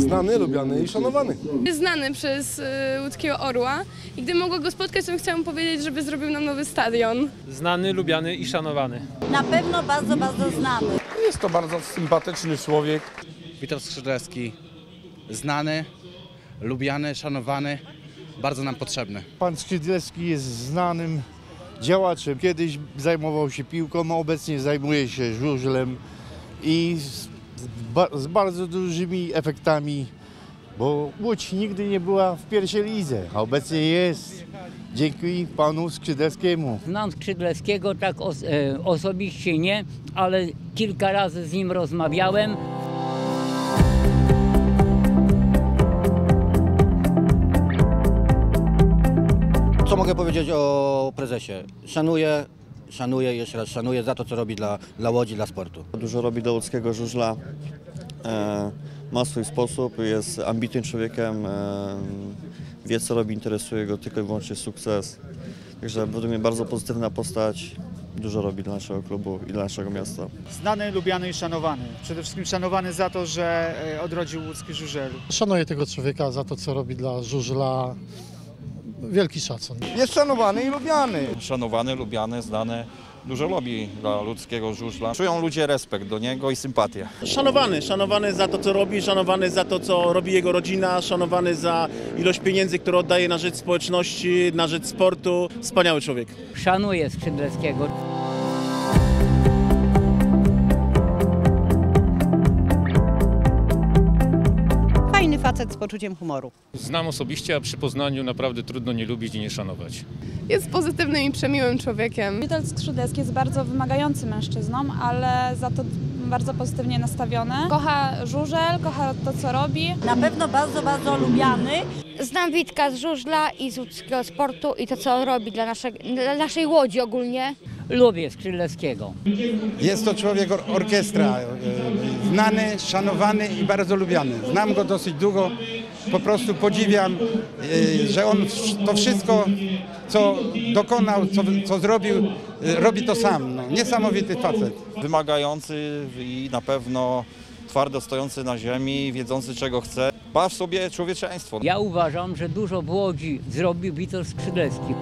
znany, lubiany i szanowany. Jest znany przez y, łódzkiego orła i gdy mogła go spotkać, to bym chciała mu powiedzieć, żeby zrobił nam nowy stadion. Znany, lubiany i szanowany. Na pewno bardzo, bardzo znany. Jest to bardzo sympatyczny człowiek. Witold Skrzydlewski, znany, lubiany, szanowany, bardzo nam potrzebny. Pan Skrzydlewski jest znanym działaczem. Kiedyś zajmował się piłką, a obecnie zajmuje się żużlem i z, ba, z bardzo dużymi efektami, bo Łódź nigdy nie była w pierwszej lidze, a obecnie jest dzięki panu Skrzydlewskiemu. Znam Skrzydlewskiego tak os e, osobiście nie, ale kilka razy z nim rozmawiałem. Co mogę powiedzieć o prezesie? Szanuję, szanuję, jeszcze raz szanuję za to, co robi dla, dla Łodzi, dla sportu. Dużo robi dla łódzkiego żużla. E, ma swój sposób, jest ambitnym człowiekiem. E, wie, co robi, interesuje go tylko i wyłącznie sukces. Także według mnie bardzo pozytywna postać. Dużo robi dla naszego klubu i dla naszego miasta. Znany, lubiany i szanowany. Przede wszystkim szanowany za to, że e, odrodził łódzki żużel. Szanuję tego człowieka za to, co robi dla żużla. Wielki szacun. Jest szanowany i lubiany. Szanowany, lubiany, znany, dużo robi dla ludzkiego żużla. Czują ludzie respekt do niego i sympatię. Szanowany, szanowany za to, co robi, szanowany za to, co robi jego rodzina, szanowany za ilość pieniędzy, które oddaje na rzecz społeczności, na rzecz sportu. Wspaniały człowiek. Szanuję Skrzydlewskiego. Facet z poczuciem humoru. Znam osobiście, a przy Poznaniu naprawdę trudno nie lubić i nie szanować. Jest pozytywnym i przemiłym człowiekiem. Witold Skrzydlewski jest bardzo wymagający mężczyzną, ale za to bardzo pozytywnie nastawiony. Kocha żużel, kocha to, co robi. Na pewno bardzo, bardzo lubiany. Znam Witka z żużla i z łódzkiego sportu i to, co on robi dla, dla naszej Łodzi ogólnie. Lubię Skrzydlewskiego. Jest to człowiek or orkiestra. e, Znany, szanowany i bardzo lubiany. Znam go dosyć długo. Po prostu podziwiam, e, że on to wszystko, co dokonał, co, co zrobił, e, robi to sam. No, niesamowity facet. Wymagający i na pewno twardo stojący na ziemi, wiedzący czego chce. Ma w sobie człowieczeństwo. Ja uważam, że dużo w Łodzi zrobił Witold Skrzydlewski.